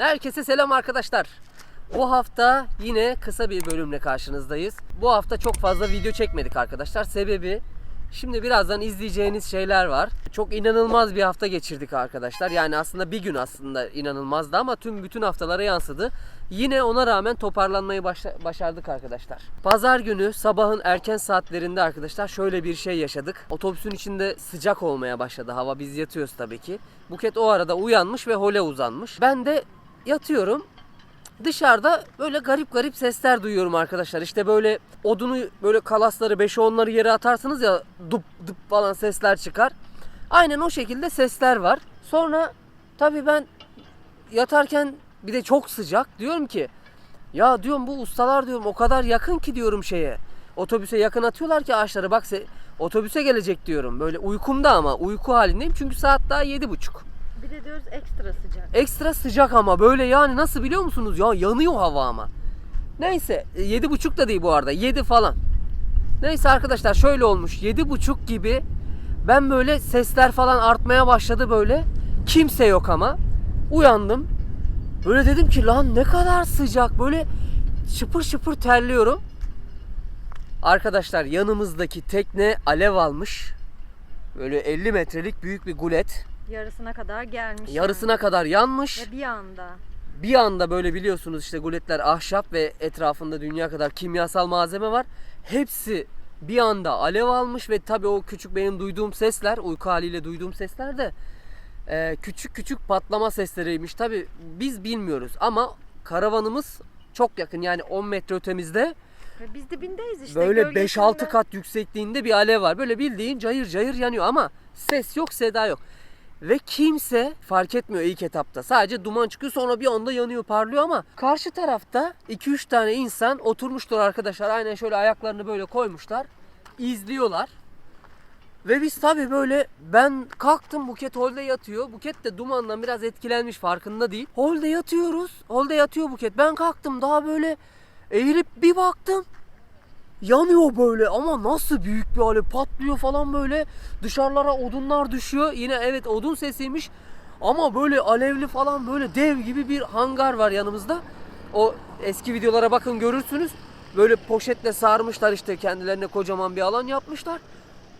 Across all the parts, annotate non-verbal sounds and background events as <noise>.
Herkese selam arkadaşlar. Bu hafta yine kısa bir bölümle karşınızdayız. Bu hafta çok fazla video çekmedik arkadaşlar. Sebebi şimdi birazdan izleyeceğiniz şeyler var. Çok inanılmaz bir hafta geçirdik arkadaşlar. Yani aslında bir gün aslında inanılmazdı ama tüm bütün haftalara yansıdı. Yine ona rağmen toparlanmayı başa- başardık arkadaşlar. Pazar günü sabahın erken saatlerinde arkadaşlar şöyle bir şey yaşadık. Otobüsün içinde sıcak olmaya başladı hava. Biz yatıyoruz tabii ki. Buket o arada uyanmış ve hole uzanmış. Ben de yatıyorum. Dışarıda böyle garip garip sesler duyuyorum arkadaşlar. İşte böyle odunu böyle kalasları 5'e 10'ları yere atarsınız ya dup dup falan sesler çıkar. Aynen o şekilde sesler var. Sonra tabii ben yatarken bir de çok sıcak diyorum ki ya diyorum bu ustalar diyorum o kadar yakın ki diyorum şeye. Otobüse yakın atıyorlar ki ağaçları bak se- otobüse gelecek diyorum. Böyle uykumda ama uyku halindeyim çünkü saat daha yedi buçuk. Bir de diyoruz ekstra sıcak. Ekstra sıcak ama böyle yani nasıl biliyor musunuz ya yanıyor hava ama. Neyse e, yedi buçuk da değil bu arada yedi falan. Neyse arkadaşlar şöyle olmuş yedi buçuk gibi ben böyle sesler falan artmaya başladı böyle. Kimse yok ama. Uyandım. Böyle dedim ki lan ne kadar sıcak böyle şıpır şıpır terliyorum. Arkadaşlar yanımızdaki tekne alev almış. Böyle 50 metrelik büyük bir gulet. Yarısına kadar gelmiş. Yarısına kadar yanmış. yani. Ve bir anda. Bir anda böyle biliyorsunuz işte guletler ahşap ve etrafında dünya kadar kimyasal malzeme var. Hepsi bir anda alev almış ve tabii o küçük benim duyduğum sesler, uyku haliyle duyduğum sesler de e, küçük küçük patlama sesleriymiş. Tabii biz bilmiyoruz ama karavanımız çok yakın yani 10 metre ötemizde Ve biz dibindeyiz işte. böyle gölgesinde. 5-6 kat yüksekliğinde bir alev var. Böyle bildiğin cayır cayır yanıyor ama ses yok, seda yok. Ve kimse fark etmiyor ilk etapta. Sadece duman çıkıyor sonra bir anda yanıyor, parlıyor ama karşı tarafta 2-3 tane insan oturmuşlar arkadaşlar. Aynen şöyle ayaklarını böyle koymuşlar. izliyorlar. Ve biz tabii böyle ben kalktım Buket holde yatıyor. Buket de dumandan biraz etkilenmiş farkında değil. Holde yatıyoruz. Holde yatıyor Buket. Ben kalktım daha böyle eğilip bir baktım. Yanıyor böyle ama nasıl büyük bir alev patlıyor falan böyle. Dışarılara odunlar düşüyor. Yine evet odun sesiymiş. Ama böyle alevli falan böyle dev gibi bir hangar var yanımızda. O eski videolara bakın görürsünüz. Böyle poşetle sarmışlar işte kendilerine kocaman bir alan yapmışlar.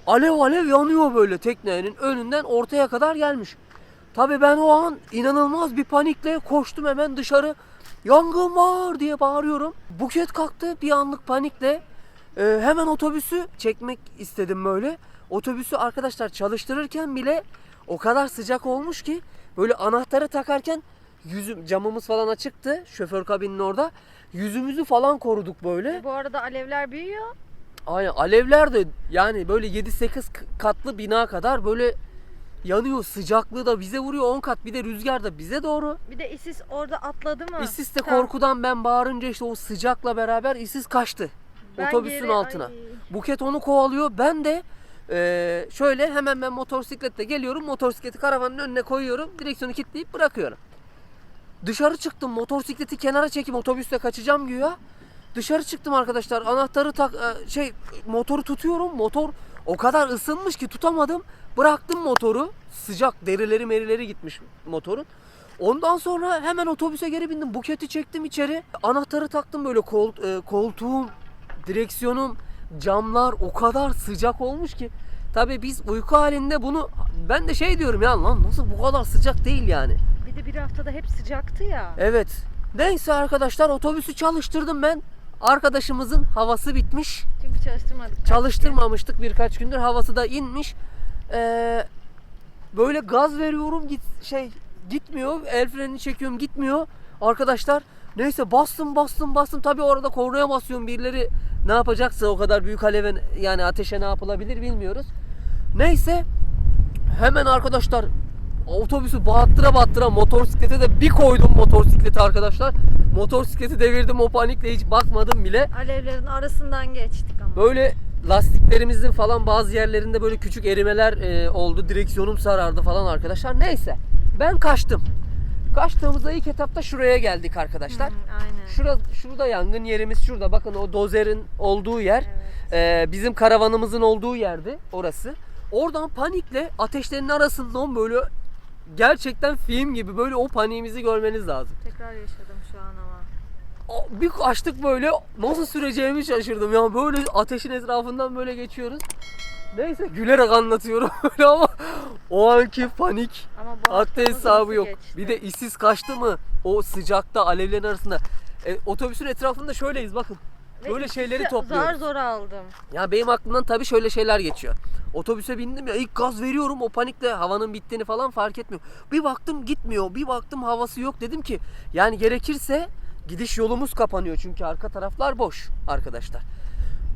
Alev alev yanıyor böyle teknenin önünden ortaya kadar gelmiş. Tabii ben o an inanılmaz bir panikle koştum hemen dışarı. Yangın var diye bağırıyorum. Buket kalktı bir anlık panikle. Ee, hemen otobüsü çekmek istedim böyle. Otobüsü arkadaşlar çalıştırırken bile o kadar sıcak olmuş ki böyle anahtarı takarken yüzüm camımız falan açıktı şoför kabinin orada. Yüzümüzü falan koruduk böyle. Bu arada alevler büyüyor. Aynen alevler de yani böyle 7-8 k- katlı bina kadar böyle yanıyor. Sıcaklığı da bize vuruyor 10 kat. Bir de rüzgar da bize doğru. Bir de ISIS orada atladı mı? İsis de korkudan ben bağırınca işte o sıcakla beraber İsis kaçtı. Ben otobüsün geri- altına. Ay. Buket onu kovalıyor. Ben de eee, şöyle hemen ben motosikletle geliyorum. Motosikleti karavanın önüne koyuyorum. Direksiyonu kilitleyip bırakıyorum. Dışarı çıktım. Motosikleti kenara çekip otobüste kaçacağım güya. Dışarı çıktım arkadaşlar. Anahtarı tak e, şey motoru tutuyorum. Motor o kadar ısınmış ki tutamadım. Bıraktım motoru. Sıcak derileri merileri gitmiş motorun. Ondan sonra hemen otobüse geri bindim. Buketi çektim içeri. Anahtarı taktım böyle kol, e, koltuğum, direksiyonum, camlar o kadar sıcak olmuş ki. Tabii biz uyku halinde bunu ben de şey diyorum ya lan nasıl bu kadar sıcak değil yani. Bir de bir haftada hep sıcaktı ya. Evet. Neyse arkadaşlar otobüsü çalıştırdım ben. Arkadaşımızın havası bitmiş. Çünkü çalıştırmadık. Çalıştırmamıştık birkaç gündür. Havası da inmiş. Ee, böyle gaz veriyorum git şey gitmiyor. El frenini çekiyorum gitmiyor. Arkadaşlar neyse bastım bastım bastım. Tabii orada kornaya basıyorum. Birileri ne yapacaksa o kadar büyük aleve yani ateşe ne yapılabilir bilmiyoruz. Neyse hemen arkadaşlar otobüsü battıra battıra motosiklete de bir koydum motosikleti arkadaşlar. Motosikleti devirdim o panikle hiç bakmadım bile. Alevlerin arasından geçtik ama. Böyle lastiklerimizin falan bazı yerlerinde böyle küçük erimeler e, oldu. Direksiyonum sarardı falan arkadaşlar. Neyse ben kaçtım. Kaçtığımızda ilk etapta şuraya geldik arkadaşlar. Hı, aynen. Şura, şurada yangın yerimiz şurada. Bakın o dozerin olduğu yer. Evet. e, bizim karavanımızın olduğu yerdi orası. Oradan panikle ateşlerin arasından böyle gerçekten film gibi böyle o paniğimizi görmeniz lazım. Tekrar yaşadım şu an ama. O- Bir açtık böyle nasıl süreceğimi şaşırdım ya böyle ateşin etrafından böyle geçiyoruz. Neyse gülerek anlatıyorum <laughs> öyle ama o anki panik Ama bu haddi haftamız hesabı nasıl yok. geçti? Bir de işsiz kaçtı mı o sıcakta alevlerin arasında. E, otobüsün etrafında şöyleyiz bakın. Ve Böyle şeyleri ikisi topluyoruz. Zar zor aldım. Ya benim aklımdan tabii şöyle şeyler geçiyor. Otobüse bindim ya ilk gaz veriyorum o panikle havanın bittiğini falan fark etmiyor. Bir baktım gitmiyor bir baktım havası yok dedim ki yani gerekirse gidiş yolumuz kapanıyor çünkü arka taraflar boş arkadaşlar.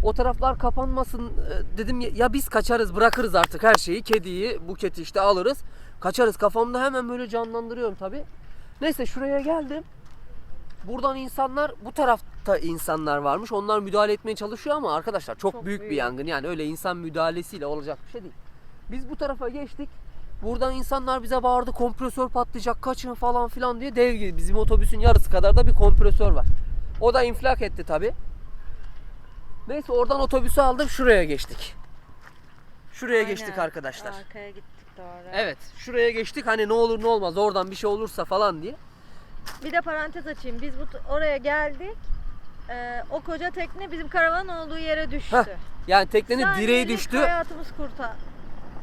O taraflar kapanmasın e, dedim ya, biz kaçarız bırakırız artık her şeyi kediyi buketi işte alırız kaçarız kafamda hemen böyle canlandırıyorum tabii. Neyse şuraya geldim. Buradan insanlar bu tarafta insanlar varmış. Onlar müdahale etmeye çalışıyor ama arkadaşlar çok, Çok büyük, bir büyük. yangın. Yani öyle insan müdahalesiyle olacak bir şey değil. Biz bu tarafa geçtik. Buradan insanlar bize bağırdı kompresör patlayacak kaçın falan filan diye dev gibi. Bizim otobüsün yarısı kadar da bir kompresör var. O da infilak etti tabi. Neyse oradan otobüsü aldım şuraya geçtik. Şuraya geçtik Aynen. arkadaşlar. Arkaya gittik doğru. Evet şuraya geçtik hani ne olur ne olmaz oradan bir şey olursa falan diye. Bir de parantez açayım. Biz bu oraya geldik. Ee, o koca tekne bizim karavanın olduğu yere düştü. Heh, Yani teknenin direği Saniyelik düştü. Hayatımız kurtar.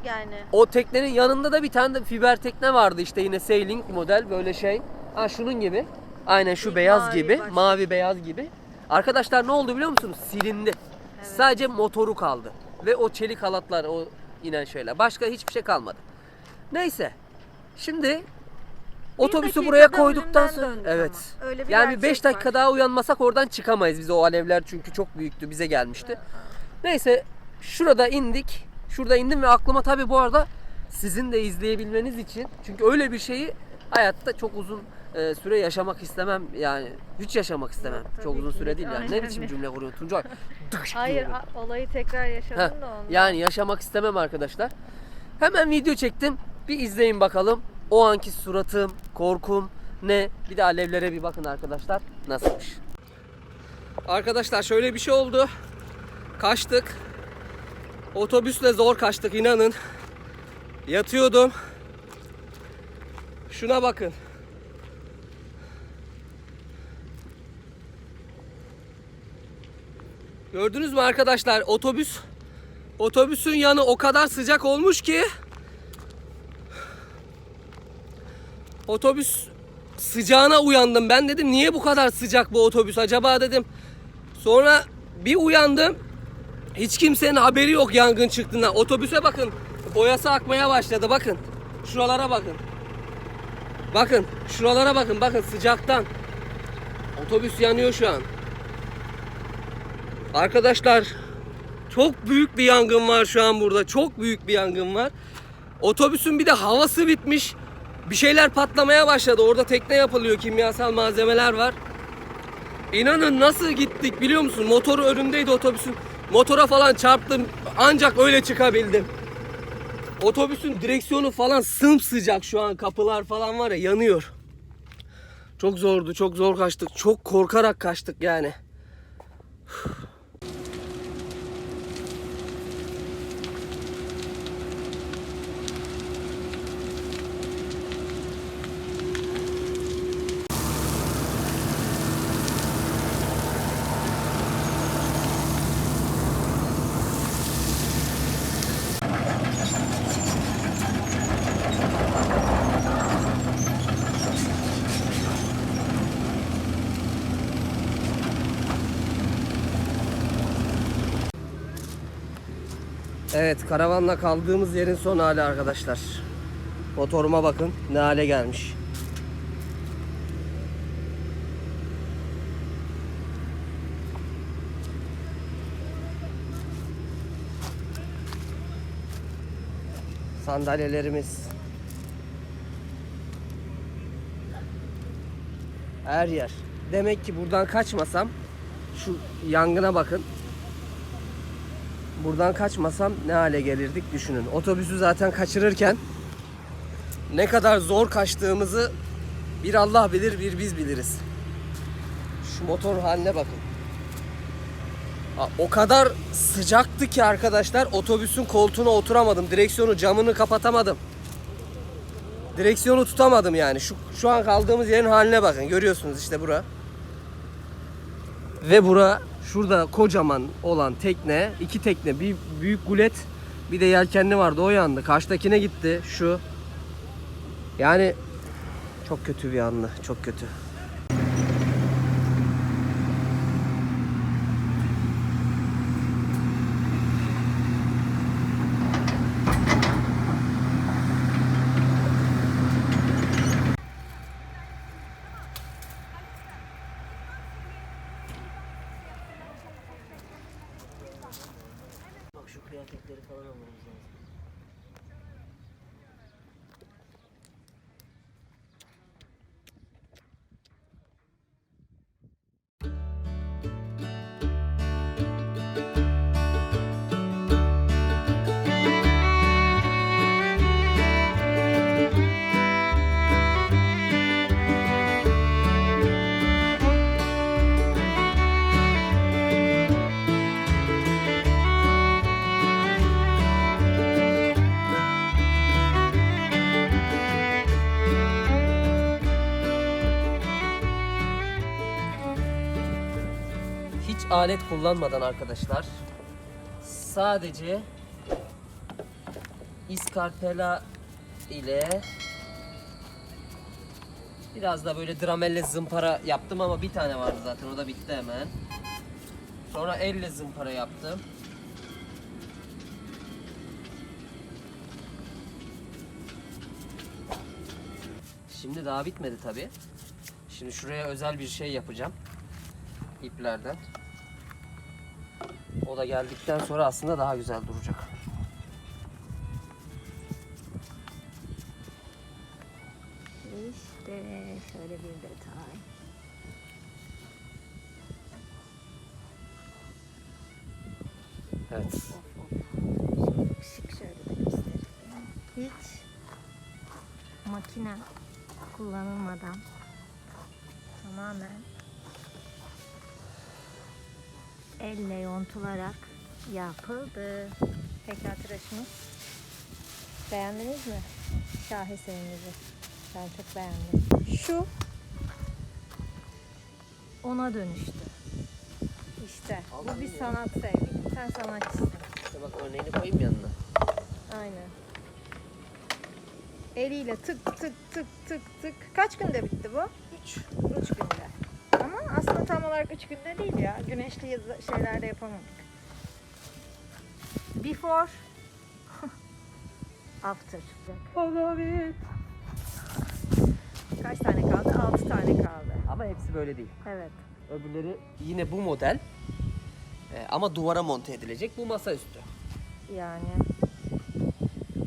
Yani O teknenin yanında da bir tane de fiber tekne vardı işte yine sailing model böyle şey. Ha şunun gibi. Aynen şu Bir beyaz mavi gibi. başlı. Mavi beyaz gibi. Arkadaşlar ne oldu biliyor musunuz? Silindi. Sadece motoru kaldı. Ve o çelik halatlar o inen şeyler. Başka hiçbir şey kalmadı. Neyse. Şimdi otobüsü dakikada buraya koyduktan sonra evet. ama. Öyle bir yani bir gerçek 5 dakika var. daha uyanmasak oradan çıkamayız biz o alevler çünkü çok büyüktü bize gelmişti. Neyse şurada indik. Şurada indim ve aklıma tabii bu arada sizin de izleyebilmeniz için çünkü öyle bir şeyi hayatta çok uzun e, süre yaşamak istemem yani hiç yaşamak istemem. Tabii çok uzun ki süre de. değil yani. Ne Aynen. biçim cümle kuruyorsun Tuncay? Dıkş <laughs> Hayır diyorum. a- olayı tekrar yaşadım Heh, da ondan. yani yaşamak istemem arkadaşlar. Hemen video çektim. Bir izleyin bakalım. O anki suratım, korkum ne? Bir de alevlere bir bakın arkadaşlar. Nasılmış? Arkadaşlar şöyle bir şey oldu. Kaçtık. Otobüsle zor kaçtık inanın. Yatıyordum. Şuna bakın. Gördünüz mü arkadaşlar? Otobüs Otobüsün yanı o kadar sıcak olmuş ki otobüs sıcağına uyandım. Ben dedim niye bu kadar sıcak bu otobüs acaba dedim. Sonra bir uyandım. Hiç kimsenin haberi yok yangın çıktığından. Otobüse bakın. Boyası akmaya başladı bakın. Şuralara bakın. Bakın şuralara bakın bakın sıcaktan. Otobüs yanıyor şu an. Arkadaşlar çok büyük bir yangın var şu an burada. Çok büyük bir yangın var. Otobüsün bir de havası bitmiş. Bir şeyler patlamaya başladı. Orada tekne yapılıyor. Kimyasal malzemeler var. İnanın nasıl gittik biliyor musun? Motoru önümdeydi otobüsün. Motora falan çarptım. Ancak öyle çıkabildim. Otobüsün direksiyonu falan sımsıcak şu an. Kapılar falan var ya yanıyor. Çok zordu. Çok zor kaçtık. Çok korkarak kaçtık yani. Evet karavanla kaldığımız yerin son hali arkadaşlar. Motoruma bakın ne hale gelmiş. Sandalyelerimiz. Her yer. Demek ki buradan kaçmasam şu yangına bakın. Buradan kaçmasam ne hale gelirdik düşünün. Otobüsü zaten kaçırırken ne kadar zor kaçtığımızı bir Allah bilir bir biz biliriz. Şu motor haline bakın. O kadar sıcaktı ki arkadaşlar otobüsün koltuğuna oturamadım. Direksiyonu camını kapatamadım. Direksiyonu tutamadım yani. Şu şu an kaldığımız yerin haline bakın. Görüyorsunuz işte bura. Ve bura şurada kocaman olan tekne, iki tekne, bir büyük gulet, bir de yelkenli vardı o yandı. Karşıdakine gitti şu. Yani çok kötü bir anlı, çok kötü. Alet kullanmadan arkadaşlar sadece iskarpela ile biraz da böyle dramelle zımpara yaptım ama bir tane vardı zaten o da bitti hemen. Sonra elle zımpara yaptım. Şimdi daha bitmedi tabi. Şimdi şuraya özel bir şey yapacağım. İplerden. O da geldikten sonra aslında daha güzel duracak. İşte şöyle bir detay. Evet. Of of. Şık şöyle de göstereyim. Hiç makine kullanılmadan tamamen elle yontularak yapıldı. Tekrar tıraşımız. Beğendiniz mi? Şaheserinizi. Ben çok beğendim. Şu ona dönüştü. İşte bu Allah'ım bir ya. sanat sevgili. Sen sanatçısın. İşte bak örneğini koyayım yanına. Aynen. Eliyle tık tık tık tık tık. Kaç günde bitti bu? 3. Üç günde. Aslında tam olarak üç günde değil ya. Güneşli yaz- şeylerde yapamadık. Before. <laughs> After. Kaç tane kaldı? Altı tane kaldı. Ama hepsi böyle değil. Evet. Öbürleri yine bu model. Ee, ama duvara monte edilecek. Bu masaüstü. Yani.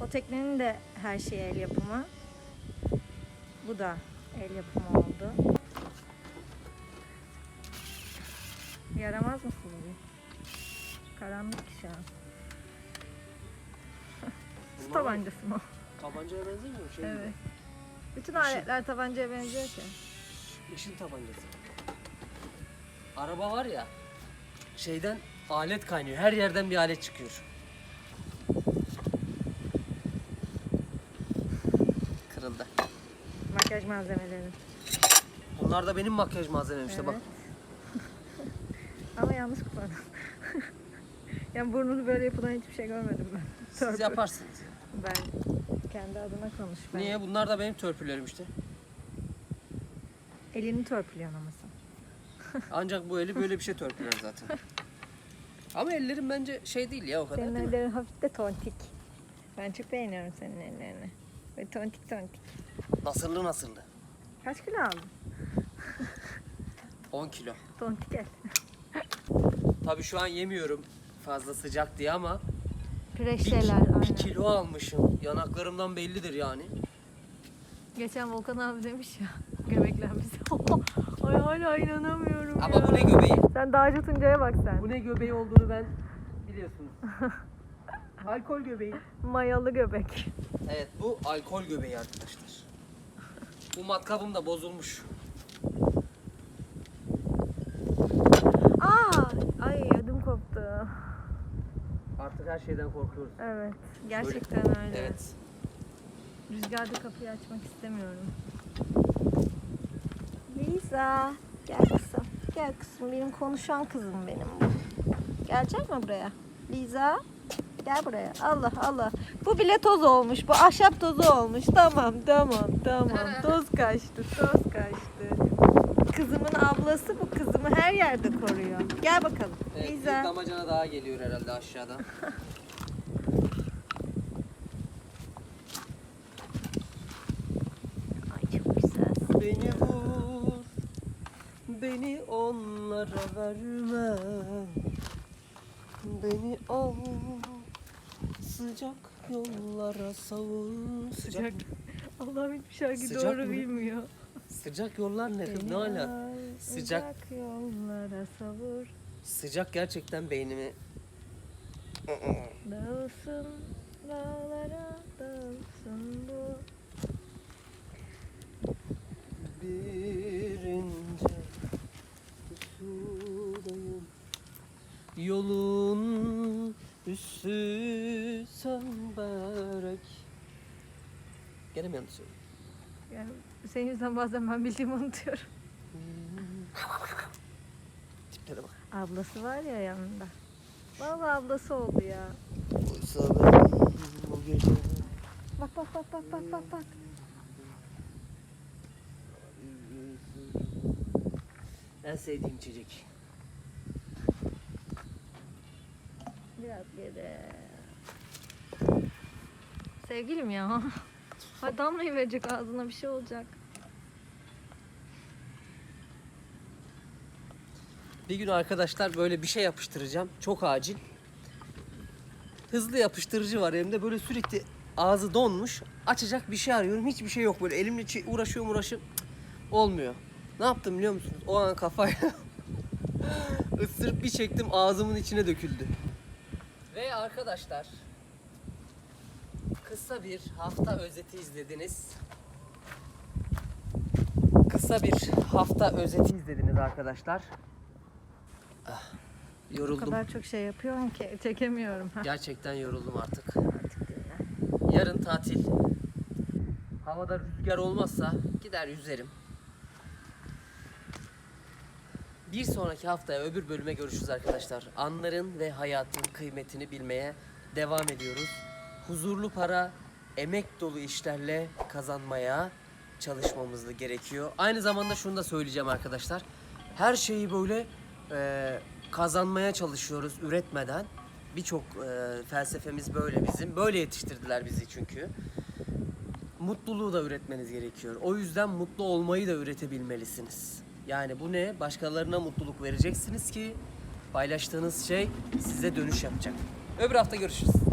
O teknenin de her şeyi el yapımı. Bu da el yapımı oldu. Yaramaz mısın bu? Karanlık şu an. <laughs> Su tabancası mı? Tabancaya benzemiyor mu? Şey Evet. Bütün aletler tabancaya benziyor ki. gibi, Işın tabancası. Araba var ya. Şeyden alet kaynıyor. Her yerden bir alet çıkıyor. Kırıldı. Makyaj malzemeleri. Bunlar da benim makyaj malzemem işte bak. Evet. Yanlış kullandım. <laughs> yani burnunu böyle yapılan hiçbir şey görmedim ben. Siz Törpü. yaparsınız. Ben kendi adıma konuş. Ben. Niye? Bunlar da benim törpülerim işte. Elini törpülüyorsun ama sen. <laughs> Ancak bu eli böyle bir şey törpüler zaten. <laughs> Ama ellerim bence şey değil ya o kadar Senin değil mi? ellerin hafif de tontik. Ben çok beğeniyorum senin ellerini. Böyle tontik tontik. Nasırlı nasırlı. Kaç kilo aldın? 10 kilo. Tontik el. Tabii şu an yemiyorum fazla sıcak diye ama bir, Preşeler bir aynen. kilo almışım. Yanaklarımdan bellidir yani. Geçen Volkan abi demiş ya. <laughs> Göbeklenmiş. <laughs> Ay hala inanamıyorum Ama ya. bu ne göbeği? Sen Dağcı Tuncay'a bak sen. Bu ne göbeği olduğunu ben biliyorsunuz. <laughs> alkol göbeği. Mayalı göbek. Evet bu alkol göbeği arkadaşlar. Bu matkabım da bozulmuş. Artık her şeyden korkuyoruz. Evet. Gerçekten öyle. Evet. Rüzgarda kapıyı açmak istemiyorum. Liza. Gel kızım. Gel kızım. Benim konuşan kızım benim bu. Gelecek mi buraya? Liza. Gel buraya. Allah Allah. Bu bile toz olmuş. Bu ahşap tozu olmuş. Tamam tamam tamam. <laughs> Toz kaçtı. Toz kaçtı. Kızımın ablası bu kızımı her yerde koruyor. Gel bakalım. Evet, bir Liza. damacana daha geliyor herhalde aşağıdan. <laughs> Ay çok güzel. Beni vur, beni onlara verme. Beni al, sıcak yollara savur. Sıcak, Allah'ım hiçbir şarkı Sıcak doğru mı? bilmiyor. Sıcak yollar ne? Ne ala? Al, Sıcak. Sıcak yollara savur. Sıcak gerçekten beynimi. Dağılsın dağlara dağılsın bu. Bir ince pusudayım Yolun üstü semberek Gene mi yanlış söyledim? Senin yüzünden bazen ben bildiğimi unutuyorum. Tiplere bak Ablası var ya yanında. Vallahi ablası oldu ya. Oysa ben bu gece Bak bak bak bak bak bak bak. En sevdiğim içecek Biraz geri. Sevgilim ya. <laughs> Hadi damlayı verecek ağzına bir şey olacak. Bir gün arkadaşlar böyle bir şey yapıştıracağım. Çok acil. Hızlı yapıştırıcı var elimde. Böyle sürekli ağzı donmuş. Açacak bir şey arıyorum. Hiçbir şey yok böyle. Elimle uğraşıyorum uğraşıyorum. Olmuyor. Ne yaptım biliyor musunuz? O an kafayla <laughs> ısırıp bir çektim ağzımın içine döküldü. Ve arkadaşlar kısa bir hafta özeti izlediniz. Kısa bir hafta özeti izlediniz arkadaşlar. Ah, O yoruldum. kadar çok şey yapıyorum ki çekemiyorum. <laughs> Gerçekten yoruldum artık. Artık. Yarın tatil. Havada rüzgar olmazsa gider yüzerim. Bir sonraki haftaya öbür bölüme görüşürüz arkadaşlar. Anların ve hayatın kıymetini bilmeye devam ediyoruz. Huzurlu para, emek dolu işlerle kazanmaya çalışmamız da gerekiyor. Aynı zamanda şunu da söyleyeceğim arkadaşlar. Her şeyi böyle e, kazanmaya çalışıyoruz üretmeden. Birçok e, felsefemiz böyle bizim. Böyle yetiştirdiler bizi çünkü. Mutluluğu da üretmeniz gerekiyor. O yüzden mutlu olmayı da üretebilmelisiniz. Yani bu ne? Başkalarına mutluluk vereceksiniz ki paylaştığınız şey size dönüş yapacak. Öbür hafta görüşürüz.